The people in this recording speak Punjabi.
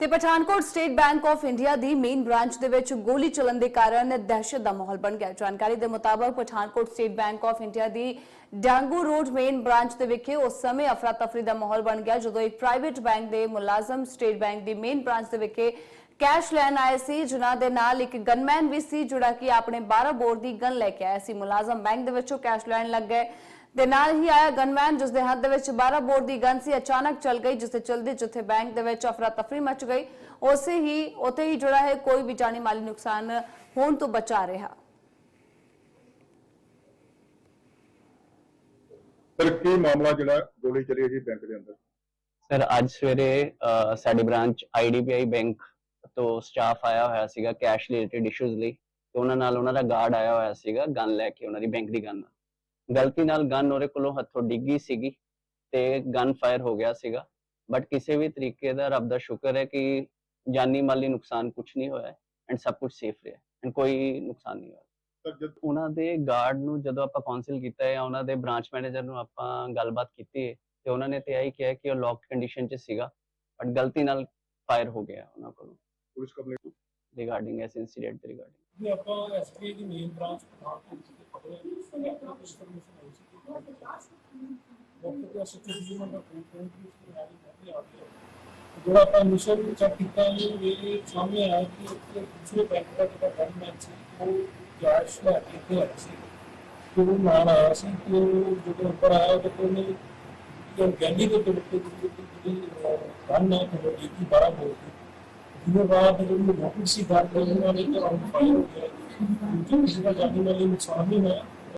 ਤੇ Pathankot state bank of India the main branch ਦੇ ਵਿੱਚ ਗੋਲੀ ਚੱਲਣ ਦੇ ਕਾਰਨ ਦਹਿਸ਼ਤ ਦਾ ਮਾਹੌਲ ਬਣ ਗਿਆ। ਜਾਣਕਾਰੀ ਦੇ ਮੁਤਾਬਕ Pathankot state bank of India the Dangu road main branch ਦੇ ਵਿਖੇ ਉਸ ਸਮੇਂ ਅਫਰਾ ਤਫਰੀ ਦਾ ਮਾਹੌਲ ਬਣ ਗਿਆ, ਜਦੋਂ ਇੱਕ ਪ੍ਰਾਈਵੇਟ ਬੈਂਕ ਦੇ ਮੁਲਾਜ਼ਮ ਸਟੇਟ ਬੈਂਕ ਦੀ ਮੇਨ ਬ੍ਰਾਂਚ ਦੇ ਵਿਖੇ ਕੈਸ਼ ਲੈਣ ਆਏ ਸੀ, ਜਿਨ੍ਹਾਂ ਦੇ ਨਾਲ ਇੱਕ ਗਨਮੈਨ ਵੀ ਸੀ, ਜਿਹੜਾ ਕਿ ਆਪਣੇ 12 ਬੋਰ ਦੀ ਗਨ ਲੈ ਕੇ ਆਇਆ ਸੀ। ਮੁਲਾਜ਼ਮ ਬੈਂਕ ਦੇ ਵਿੱਚੋਂ ਕੈਸ਼ ਲੈਣ ਲੱਗ ਗਏ। ਦੇ ਨਾਲ ਹੀ ਆਇਆ ਗਨਮੈਨ ਜਿਸ ਦੇ ਹੱਥ ਦੇ ਵਿੱਚ 12 ਬੋਰ ਦੀ ਗਨ ਸੀ ਅਚਾਨਕ ਚੱਲ ਗਈ ਜਿਸ ਦੇ ਚਲਦੇ ਜਿੱਥੇ ਬੈਂਕ ਦੇ ਵਿੱਚ ਅਫਰਾ ਤਫਰੀ ਮਚ ਗਈ। ਉਸੇ ਹੀ ਉਤੇ ਹੀ ਜਿਹੜਾ ਹੈ ਕੋਈ ਵੀ ਜਾਨੀ ਮਾਲੀ ਨੁਕਸਾਨ ਹੋਣ ਤੋਂ ਬਚਾ ਰਿਹਾ। ਸਰ ਕੀ ਮਾਮਲਾ ਜਿਹੜਾ ਗੋਲੀ ਚੱਲੀ ਹੈ ਜੀ ਬੈਂਕ ਦੇ ਅੰਦਰ? ਸਰ ਅੱਜ ਸਵੇਰੇ ਅਹ, ਸਾਡੀ ਬ੍ਰਾਂਚ IDBI ਬੈਂਕ ਤੋਂ ਸਟਾਫ ਆਇਆ ਹੋਇਆ ਸੀਗਾ ਕੈਸ਼ ਰਿਲੇਟਡ ਇਸ਼ੂਜ਼ ਲਈ। ਤੇ ਉਹਨਾਂ ਨਾਲ ਉਹਨਾਂ ਦਾ ਗਾਰਡ ਆਇਆ ਹੋਇਆ ਸੀਗਾ ਗਨ ਲੈ ਕੇ ਉਹਨਾਂ ਦੀ ਬੈਂਕ ਦੀ ਗਨ ਗਲਤੀ ਨਾਲ ਗਨ ਉਹਦੇ ਕੋਲੋਂ ਹੱਥੋਂ ਡਿੱਗੀ ਸੀਗੀ ਤੇ ਗਨ ਫਾਇਰ ਹੋ ਗਿਆ ਸੀਗਾ। ਬਟ ਕਿਸੇ ਵੀ ਤਰੀਕੇ ਦਾ ਰੱਬ ਦਾ ਸ਼ੁਕਰ ਹੈ ਕਿ ਜਾਨੀ ਮਾਲੀ ਨੁਕਸਾਨ ਕੁਝ ਨਹੀਂ ਹੋਇਆ ਐਂਡ ਸਭ ਕੁਝ ਸੇਫ ਰਿਹਾ ਐਂਡ ਕੋਈ ਨੁਕਸਾਨ ਨਹੀਂ ਹੋਇਆ। ਸਰ ਜਦ ਉਹਨਾਂ ਦੇ ਗਾਰਡ ਨੂੰ ਜਦੋਂ ਆਪਾਂ ਕਾਉਂਸਲ ਕੀਤਾ ਹੈ ਉਹਨਾਂ ਦੇ ਬ੍ਰਾਂਚ ਮੈਨੇਜਰ ਨੂੰ ਆਪਾਂ ਗੱਲਬਾਤ ਕੀਤੀ ਹੈ ਤੇ ਉਹਨਾਂ ਨੇ ਤੇ ਆਹੀ ਕਿਹਾ ਕਿ ਉਹ ਲੌਕਡ ਕੰਡੀਸ਼ਨ 'ਚ ਸੀਗਾ ਬਟ ਗਲਤੀ ਨਾਲ ਫਾਇਰ ਹੋ ਗਿਆ ਉਹਨਾਂ ਕੋਲੋਂ। ਪੁਲਿਸ ਕੰਪਲੇਂਟ ਰਿਗਾਰਡਿੰਗ ਇਸ ਇਨਸੀਡੈਂਟ ਰਿਗਾਰਡਿੰਗ ਵੀ ਆਪਾਂ ਐਸਪੀ ਦੀ ਮੇਨ ਬ੍ਰਾਂਚ ਪਠਾਨਕੋਟ ਚ ਖੜੇ ਹਾਂ ਇਸ ਤਰ੍ਹਾਂ ਆਪਣਾ ਕੁਝ ਇਨਫੋਰਮੇਸ਼ਨ ਆਈ ਸੀ ਕਿ ਡਾਕਟਰ ਦੇ ਅਸਿਸਟੈਂਟ ਜੀ ਦਾ ਟ੍ਰੀਟਮੈਂਟ ਵੀ ਸੀ ਆ ਰਹੀ ਆ ਗਿਆ ਜਿਹੜਾ ਆਪਾਂ ਇਨੀਸ਼ੀਅਲ ਚੈੱਕ ਕੀਤਾ ਇਹ ਇਹ ਸਾਹਮਣੇ ਆਇਆ ਕਿ ਇੱਕ ਦੂਸਰੇ ਬੈਂਕ ਦਾ ਜਿਹੜਾ ਗਵਰਨਮੈਂਟ ਸੀ, ਉਹ ਕੈਸ਼ ਲੈ ਕੇ ਇੱਥੇ ਆਇਆ ਸੀ। ਤੇ ਉਹ ਨਾਲ ਆਇਆ ਸੀ ਕਿ ਉਹ ਜਦੋਂ ਉੱਪਰ ਆਇਆ, ਉਹਦੇ ਕੋਲ ਨੇ ਕਿ ਗੈਂਡੀ ਦੇ ਉੱਤੇ ਜਿਹੜੀ ਗਨ ਹੈ ਉਹ ਇੱਕ ਹੀ ਬੜਾ ਬੋਲ ਸੀ ਜਿਹਦੇ ਬਾਅਦ ਜਦੋਂ ਨੋਟਿਸ ਸੀ ਗੱਲ ਕਰਨ ਵਾਲੇ ਤਾਂ ਆਊਟ ਫਾਇਰ ਹੋ ਗਿਆ। ਜੋ ਕਿਸੇ ਦਾ ਜਾਨੀ ਮਾਲੀ ਨੁਕਸਾਨ ਨਹੀਂ ਹੋਇਆ